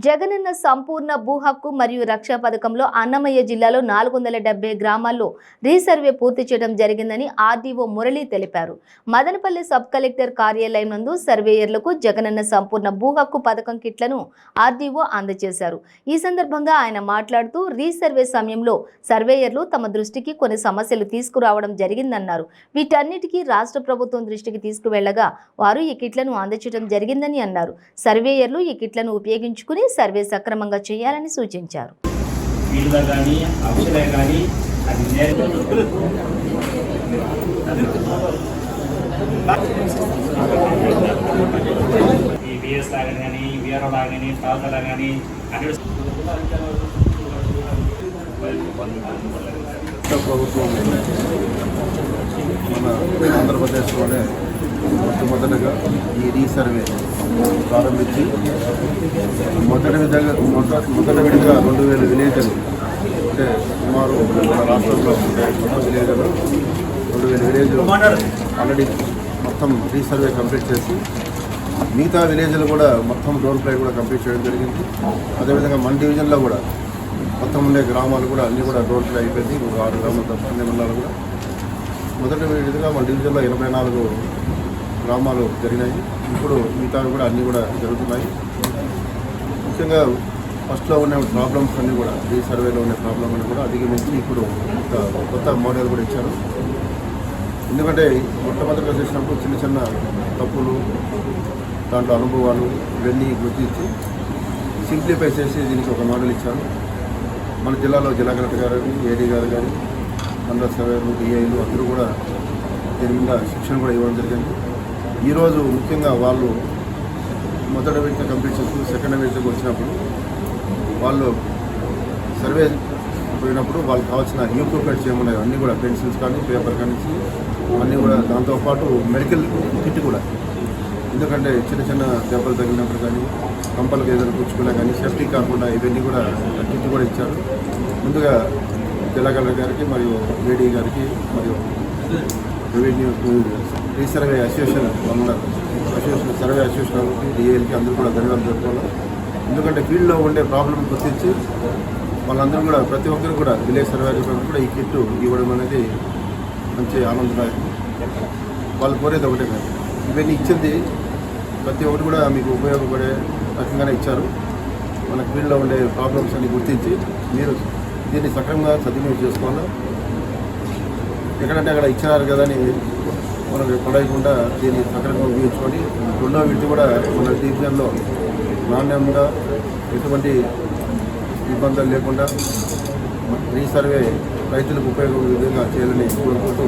జగనన్న సంపూర్ణ భూ హక్కు మరియు రక్షా పథకంలో అన్నమయ్య జిల్లాలో నాలుగు వందల డెబ్బై గ్రామాల్లో రీసర్వే పూర్తి చేయడం జరిగిందని ఆర్డీఓ మురళి తెలిపారు. మదనపల్లి సబ్ కలెక్టర్ కార్యాలయం నందు సర్వేయర్లకు జగనన్న సంపూర్ణ భూ హక్కు పథకం కిట్లను ఆర్డీఓ అందజేశారు. ఈ సందర్భంగా ఆయన మాట్లాడుతూ రీసర్వే సమయంలో సర్వేయర్లు తమ దృష్టికి కొన్ని సమస్యలు తీసుకురావడం జరిగిందన్నారు. వీటన్నిటికీ రాష్ట్ర ప్రభుత్వం దృష్టికి తీసుకువెళ్ళగా వారు ఈ కిట్లను అందజేయడం జరిగిందని అన్నారు. సర్వేయర్లు ఈ కిట్లను ఉపయోగించుకుని సర్వే సక్రమంగా చేయాలని సూచించారు. వీళ్ళ కానీ అక్షరే కానీ అది నేర్పి ఈ బిఎస్ లాగా కానీ విఆర్ఓ లాగా కానీ టాల్తా కానీ అక్కడ రాష్ట్ర ప్రభుత్వం మన ఆంధ్రప్రదేశ్లోనే మొట్టమొదటిగా ఈ రీసర్వే ప్రారంభించి మొదటి విధంగా మొదటి మొదటి విడిగా రెండు వేల విలేజ్లు అంటే సుమారు మన రాష్ట్రంలో ఉండే రెండు వేల విలేజ్లు ఆల్రెడీ మొత్తం రీసర్వే కంప్లీట్ చేసి మిగతా విలేజ్లు కూడా మొత్తం డోర్ ప్లై కూడా కంప్లీట్ చేయడం జరిగింది. అదేవిధంగా మన డివిజన్లో కూడా మొత్తం ఉండే గ్రామాలు కూడా అన్నీ కూడా డోర్ ప్లే అయిపోయింది. ఒక ఆరు గ్రామాలు తప్ప అన్ని మండలాలు కూడా. మొదటి విధంగా మన డివిజన్లో ఇరవై నాలుగు గ్రామాలు జరిగినాయి. ఇప్పుడు మిగతా కూడా అన్నీ కూడా జరుగుతున్నాయి. ముఖ్యంగా ఫస్ట్లో ఉన్న ప్రాబ్లమ్స్ అన్నీ కూడా ఈ సర్వేలో ఉన్న ప్రాబ్లం అన్నీ కూడా అధిగమించి ఇప్పుడు ఒక కొత్త మోడల్ కూడా ఇచ్చారు. ఎందుకంటే మొట్టమొదటిగా చేసినప్పుడు చిన్న చిన్న తప్పులు దాంట్లో అనుభవాలు ఇవన్నీ గుర్తించి సింప్లిఫై చేసి దీనికి ఒక మోడల్ ఇచ్చారు. మన జిల్లాలో జిల్లా కలెక్టర్ గారు ఏడీ గారు కానీ మండల సర్వేలు డిఐలు అందరూ కూడా దీని మీద శిక్షణ కూడా ఇవ్వడం జరిగింది. ఈరోజు ముఖ్యంగా వాళ్ళు మొదటి విడత కంప్లీట్ చేసుకుని సెకండ్ విడతకు వచ్చినప్పుడు వాళ్ళు సర్వే పోయినప్పుడు వాళ్ళకి కావాల్సిన ఎక్విప్మెంట్స్ ఏమున్నాయో అన్నీ కూడా పెన్సిల్స్ కానీ పేపర్ కానీ అన్నీ కూడా దాంతోపాటు మెడికల్ కిట్ కూడా. ఎందుకంటే చిన్న చిన్న దెబ్బలు తగిలినప్పుడు కానీ కంపలకు ఏదైనా పుచ్చుకున్నా కానీ సేఫ్టీ కాకుండా ఇవన్నీ కూడా కిట్ కూడా ఇచ్చారు. ముందుగా జిల్లా కలెక్టర్ గారికి మరియు ఏడీ గారికి మరియు రెవెన్యూ రీసర్వే అసోసియేషన్ వాళ్ళ అసోసియేషన్ సర్వే అసోసియేషన్ వాళ్ళకి అందరూ కూడా ధన్యవాదాలు చెప్పుకోవాలి. ఎందుకంటే ఫీల్డ్లో ఉండే ప్రాబ్లం గుర్తించి వాళ్ళందరూ కూడా ప్రతి ఒక్కరు కూడా విలేజ్ సర్వే కూడా ఈ కిట్ ఇవ్వడం అనేది మంచి ఆనందదాయకం. వాళ్ళు కోరేది ఒకటే కాదు. ఇవన్నీ ఇచ్చింది ప్రతి ఒక్కటి కూడా మీకు ఉపయోగపడే రకంగానే ఇచ్చారు. మన ఫీల్డ్లో ఉండే ప్రాబ్లమ్స్ అన్ని గుర్తించి మీరు దీన్ని సక్రమంగా సద్వినియోగం చేసుకోవాలి. ఎక్కడంటే అక్కడ ఇచ్చినారు కదా అని మనకు పడేయకుండా దీన్ని సక్రమంగా ఉపయోగించుకొని రెండో విడత కూడా మన డివిజన్లో నాణ్యంగా ఎటువంటి ఇబ్బందులు లేకుండా రీసర్వే రైతులకు ఉపయోగపడే విధంగా చేయాలని కోరుకుంటూ